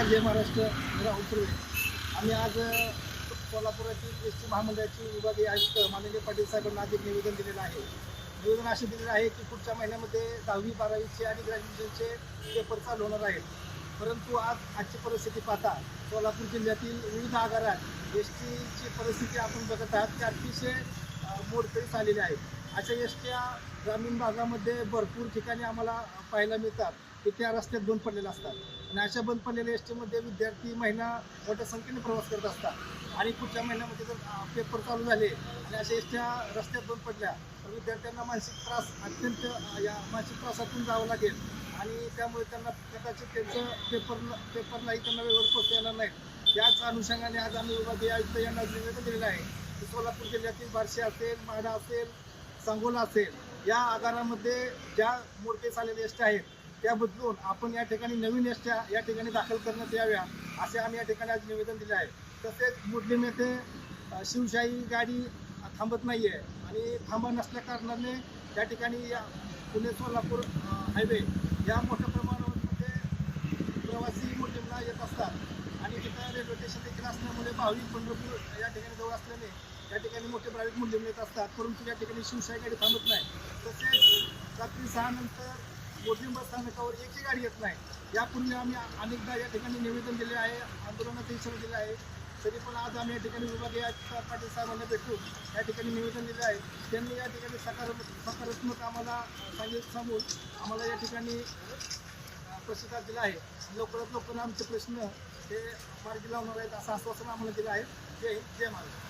नमस्कार जय महाराष्ट्र मी राहुल सुर्वे आम्ही आज अ, सोलापुरातील एस टी महामंडळाची विभागीय आयुक्त माननीय पाटील साहेबांना आज एक निवेदन दिलेलं आहे. निवेदन असे दिलेलं आहे की पुढच्या महिन्यामध्ये दहावी बारावीचे आणि ग्रॅज्युएशनचे पेपर चालू होणार आहेत. परंतु आज आजची परिस्थिती पाहता सोलापूर जिल्ह्यातील विविध आगारात एस टीची परिस्थिती आपण बघत आहात की अतिशय मोडकळीस आलेली आहे. अशा एस ट्या ग्रामीण भागामध्ये भरपूर ठिकाणी आम्हाला पाहायला मिळतात. की त्या रस्त्यात बंद पडलेल्या असतात. आणि अशा बंद पडलेल्या एस टीमध्ये विद्यार्थी महिना मोठ्या संख्येने प्रवास करत असतात. आणि पुढच्या महिन्यामध्ये जर पेपर चालू झाले आणि अशा एस ट्या रस्त्यात बंद पडल्या तर विद्यार्थ्यांना मानसिक त्रास अत्यंत या मानसिक त्रासातून जावं लागेल. आणि त्यामुळे त्यांना कदाचित त्यांचं पेपर पेपरलाही त्यांना वेळेवर पोहोचता येणार नाही. याच अनुषंगाने आज आम्ही विभागीय आयुक्त यांना निवेदन दिलेलं आहे की सोलापूर जिल्ह्यातील बार्शी असेल माडा असेल सांगोला असेल या आगारामध्ये ज्या मोडकेस आलेल्या एसट्या आहेत त्या बदलून आपण या ठिकाणी नवीन एसट्या या ठिकाणी दाखल करण्यात याव्या असे आम्ही या ठिकाणी आज निवेदन दिले आहे. तसेच मुस्लिम येथे शिवशाही गाडी थांबत नाही आहे आणि थांबा नसल्या कारणाने त्या ठिकाणी या पुणे सोलापूर हायवे या मोठ्या प्रमाणामध्ये प्रवासी मुस्लिमला येत असतात. आणि तिथं रेल्वे स्टेशन देखील असल्यामुळे भाविक पंढरपूर या ठिकाणी जवळ असल्याने या ठिकाणी मोठे प्रायव्हेट मुस्लिम येत असतात. परंतु या ठिकाणी शिवशाही गाडी थांबत नाही. तसेच रात्री सहा नंतर मुस्लिम बस स्थानकावर एकही गाडी येत नाही. यापूर्वी आम्ही अनेकदा या ठिकाणी निवेदन दिले आहे आंदोलनात इशारा दिला आहे. तरी पण आज आम्ही या ठिकाणी विभागीय पाटील साहेबांना भेटून या ठिकाणी निवेदन दिले आहे. त्यांनी या ठिकाणी सकारात्मक सकारात्मक आम्हाला सांगित सांगून आम्हाला या ठिकाणी प्रतिसाद दिला आहे. लवकरात लवकर आमचे प्रश्न हे मार्गी लावणार आहेत असं आश्वासन आम्हाला दिलं आहे. जय जय महाराज